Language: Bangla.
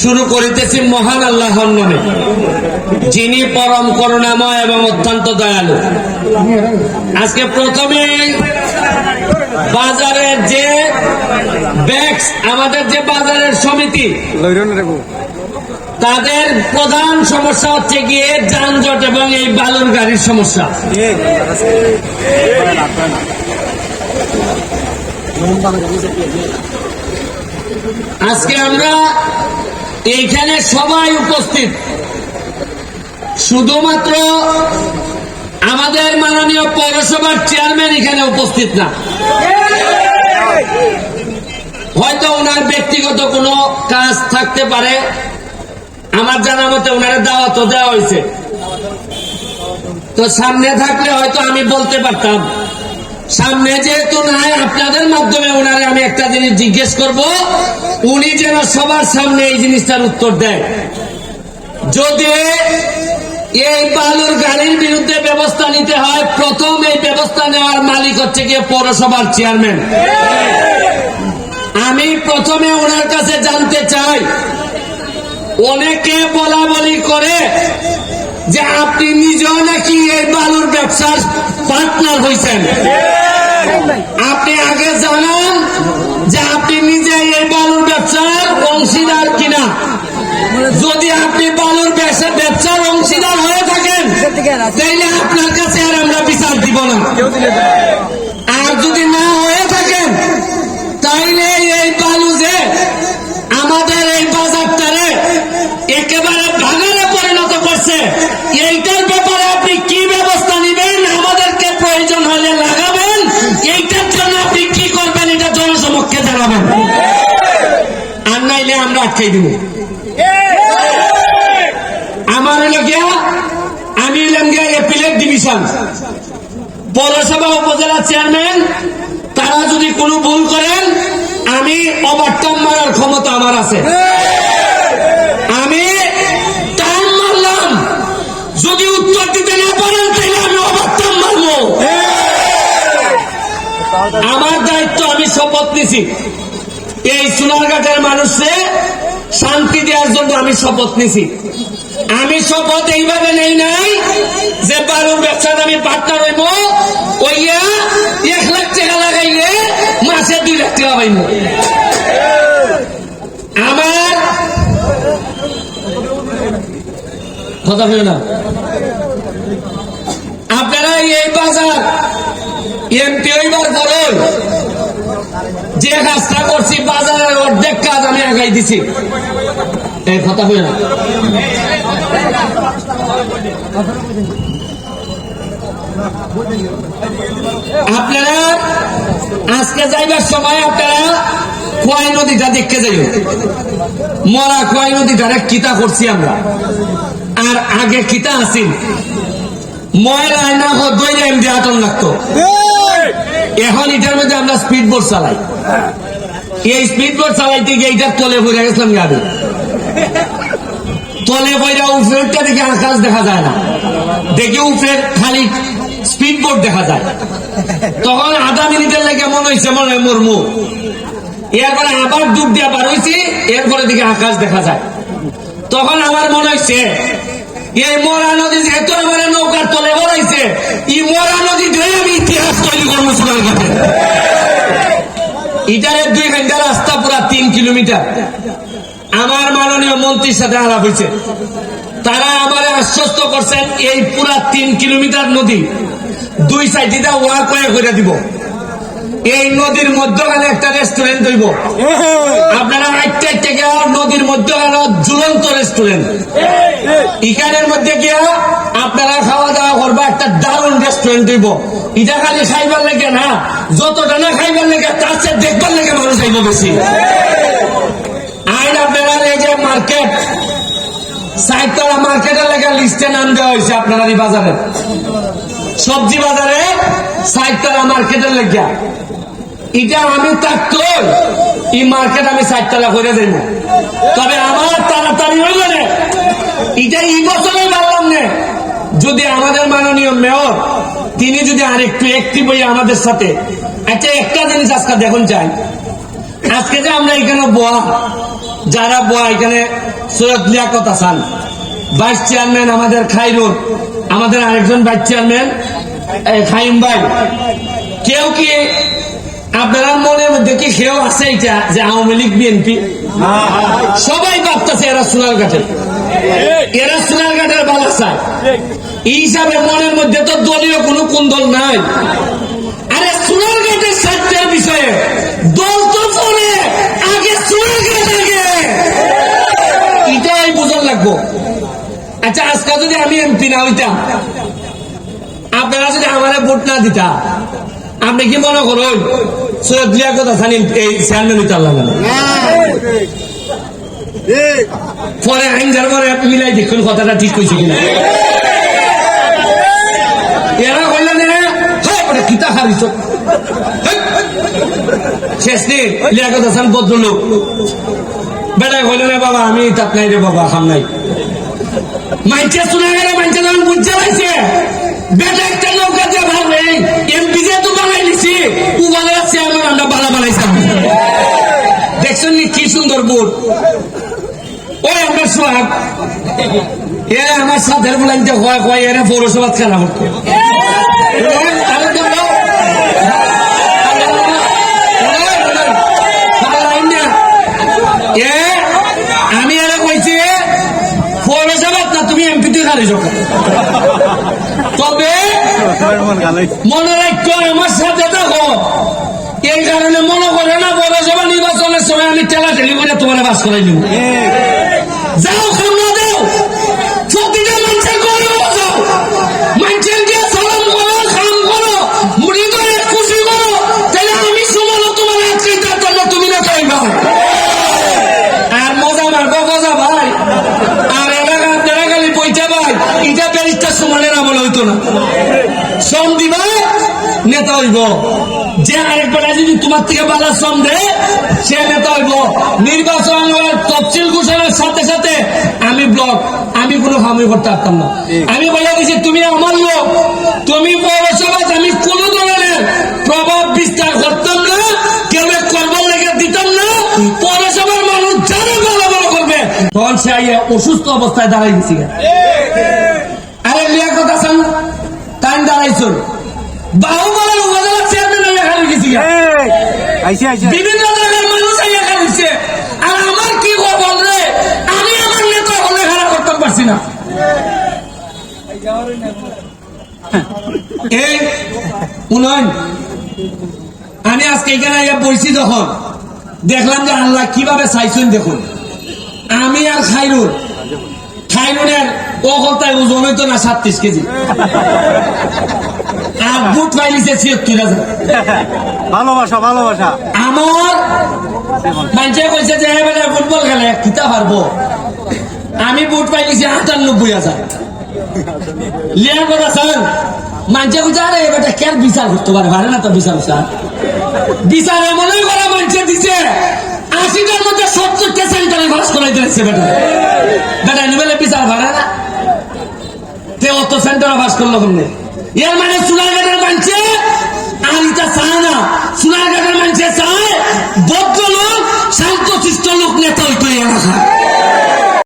শুরু করিতেছি মহান আল্লাহর নামে। যিনি পরম করুণাময় এবং অত্যন্ত দয়ালু। আজকে প্রথমে বাজারের যে ব্যাগস, আমাদের যে বাজারের সমিতি, তাদের প্রধান সমস্যা হচ্ছে গিয়ে যানজট এবং এই বালুর গাড়ির সমস্যা। আজকে আমরা এইখানে সবাই উপস্থিত। শুধুমাত্র আমাদের মাননীয় পৌরসভার চেয়ারম্যান এখানে উপস্থিত না। হয়তো ওনার ব্যক্তিগত কোনো কাজ থাকতে পারে। আমার জানা মতে ওনার দাওয়াত দেওয়া হয়েছে। তো সামনে থাকলে হয়তো আমি বলতে পারতাম। সামনে যেহেতু নাই, আপনাদের মাধ্যমে ওনারে আমি একটা জিনিস জিজ্ঞেস করব। উনি যেন সবার সামনে এই জিনিসটার উত্তর দেয়। যদি এই বালুর গাড়ির বিরুদ্ধে ব্যবস্থা নিতে হয়, প্রথম এই ব্যবস্থা নেওয়ার মালিক হচ্ছে গিয়ে পৌরসভার চেয়ারম্যান। আমি প্রথমে ওনার কাছে জানতে চাই, অনেকে বলা বলি করে যে আপনি নিজেও নাকি এই বালুর ব্যবসার পার্টনার হয়েছেন জনসমক্ষে আর নাইলে আমরা আটকে দিব। আমার হলো গিয়া, আমি হলাম গিয়া এপিলেট ডিভিশন পৌরসভা উপজেলা চেয়ারম্যান তারা যদি কোনো ভুল করেন, আমি ওভারটার্ন মারার ক্ষমতা আমার আছে। আমি টার্ন মারলাম। যদি উত্তর দিতে না পারেন তাহলে আমি ওভারটার্ন মারবো। আমার দায়িত্ব, আমি শপথ নিছি। এই সোনারঘাটের মানুষে শান্তি দেওয়ার জন্য আমি শপথ নিছি। আমি শপথ এইভাবে নেই নাই যে বালুর ব্যবসার আমি পার্টনার হইব ওইয়া এক লাখ টাকা লাগাইলে মাসে দুই লাখ টাকা পাইব। আমার কথা না। আপনারা এই বাজার এমপি হইবার বলুন যে কাজটা করছি, বাজারের অর্ধেক কাজ আমি আগাই দিছি। এই কথা বলে না। আপনারা আজকে যাইবার সময় আপনারা খোয়াই নদীটা দেখতে যাই মরা খোয়াই নদীটারে কিতা করছি আমরা। আর আগে কিতা আসিল ময়লা আয়না দই লাইন আটন লাগতো। এখন এটার মধ্যে আমরা স্পিড বোট চালাই। এই স্পিড বোট চালাইতে গিয়ে এটার তলে পড়ে গেছিলাম গাড়ি। তলে বইরা উপরেরটা দেখে আকাশ দেখা যায় না। দেখে উপরের খালি স্পিড বোট দেখা যায়। তখন আধা মিনিটের লেগে মনে হয়েছে মনে হয় মর্মু। এরপরে আবার ডুব দিয়া বার হয়েছি এরপরে দিকে আকাশ দেখা যায়। তখন আমার মনে হয়েছে এই মরা নদী যেহেতু আমার ইটারের দুই ঘণ্টা রাস্তা পুরা তিন কিলোমিটার। আমার মাননীয় মন্ত্রীর সাথে আলাপ হয়েছে। তারা আমার আশ্বস্ত করছেন, এই পুরা তিন কিলোমিটার নদী দুই সাইড ওয়াক ওয়ে করে দিব। এই নদীর মধ্যখানে একটা রেস্টুরেন্ট হইব। আপনারা আটটা থেকে নদীর মধ্যখানে ঝুলন্ত রেস্টুরেন্ট ইকানের মধ্যে গিয়া আপনারা খাওয়া দাওয়া করবা একটা দারুণ রেস্টুরেন্ট হইব। এটা খালি খাইবার লেগে না যতটা না খাইবার লেগে তার চেয়ে দেখবার লেগে মানুষ আইব বেশি। আইন আপনারা এই যে মার্কেট সাইতলা মার্কেটের লেগে লিস্টে নাম দেওয়া হয়েছে আপনারা এই বাজারে। সবজি বাজারে সাইতলা মার্কেটের লেগে এটা আমি থাকতো এই মার্কেট আমি সাইতলা করে দেব তবে আমার তাড়াতাড়ি হইল না। এটা এই বছরে বললাম না। যদি আমাদের মাননীয় মেয়র, তিনি যদি আরেকটু অ্যাক্টিভ হই আমাদের সাথে একটা একটা জিনিস আজকে দেখুন চাই। আজকে যে আমরা এখানে বয়া, যারা বয় এখানে সৈয়দ লিয়াকত হাসান ভাইস চেয়ারম্যান আমাদের খাইরুল আমাদের আরেকজন ভাইস চেয়ারম্যান খাইম ভাই। কেউ কি আপনারা মনের মধ্যে কি কেউ আছে এটা, যে আওয়ামী লীগ, বিএনপি? সবাই ভাবতেছে এরা সোনার ঘাটের এরা সোনার ঘাটের বালাসায় এই হিসাবে মনের মধ্যে তো দলীয় কোনো কুন্দল নাই। আরে সোনার ঘাটের স্বার্থের বিষয়ে দল তো আগে সোনার ঘাট আগে। এটাই বোঝার লাগবো। আচ্ছা আজকে যদি আমি এমপি না হইতাম, আপনারা যদি আমার ভোট না দিতা, আপনি কি মনে করুন? সৈয়দ লিয়াকত হাসান এই চেয়ারম্যান হইতে আল্লাহ জানে। পরে আইন যার পরে মিলাই দেখুন কথাটা ঠিক কইছে কিনা। এরা কইলেন কিতা হারিছ? শেষ দিন লিয়াকত হাসান ভদ্রলোক। বেটায় কইলেন বাবা, আমি তাত নাই রে, বাবা, খাম নাই। মাইকে শোনা গেলে মাইকে যখন বুঝতে পারছে বেটা একটা নৌকা দিয়ে নেই এমপি যে তো বানাই দিছি ও বলে আছে আমার, আমরা বালা বানাইছি। দেখছেন নি কি সুন্দর বোর্ড ওই আমরা সোহাগ। এরা আমার সাথে যে হয় হয়, এরা পৌরসভা খেলা হতো তাহলে তো বলো। এ আমি এরা কইছি পৌরসভা না যাও তবে মনে রাখো, আমার সাথে দেখো, এই কারণে মনে করে না পৌরসভা নির্বাচনের সময় আমি টেলা ঠেলি করে তোমার বাস করে দিব। নেতা হইব। যে আরেকবার যদি তোমার থেকে বালা শ্রম দেয় সে নেতা হইব। নির্বাচন তফসিল ঘোষণার সাথে সাথে আমি ব্লক আমি কোনো হামি করতে পারতাম না। আমি বলে দিছি তুমি আমার লোক। তুমি পৌরসভায় আমি কোন ধরনের প্রভাব বিস্তার করতাম না কেউ করবার লেগে দিতাম না। পৌরসভার মানুষ যারা ভালো ভালো করবে তখন সে অসুস্থ অবস্থায় দাঁড়াই গেছি আরে লিয়াকত হাসান টাইম দাঁড়াইছুন বাহুবলের উপজেলা চেয়ারম্যান হয়ে এখানে গেছি আইসে আইসে বিভিন্ন জায়গার মানুষ হয়ে এখানে আর আমার কি খবর রে আমি আমার নেতা হলে করতে পারছি না। আমি আজকে এখানে আইয়া বলছি যখন। দেখলাম যে আল্লাহ কীভাবে চাইছেন দেখুন। আমি আর খাইরুল খাইরুলের ওজন হইতো না সাতত্রিশ কেজি। আর বুট পাইলিছে ছিয়াত্তর হাজার। ভালোবাসা ভালোবাসা। আমার মানুষে কইছে যে ফুটবল খেলে কিতা পারব। আমি বুট পাইলিছি আটানব্বই হাজার। লিয়ার কথা স্যার মানুষে কইছে আরে কেন বিচার করতে পারে? পারে না তো বিচার স্যার। বিচার এমনই করা মানুষে দিছে আশিটার মধ্যে সত্তরটা সেন্টারে বাস করাই দিয়েছে বেটা। বেটা নিবেলে বিচার পারে না। তে অত সেন্টারে বাস করল কেমনে? এর মানে সোনারঘাটের মানছে আর চায় না সোনারঘাটের মানছে চায় বদ্ধ লোক শান্ত শিষ্ট লোক নেতা হইতো এই এলাকায়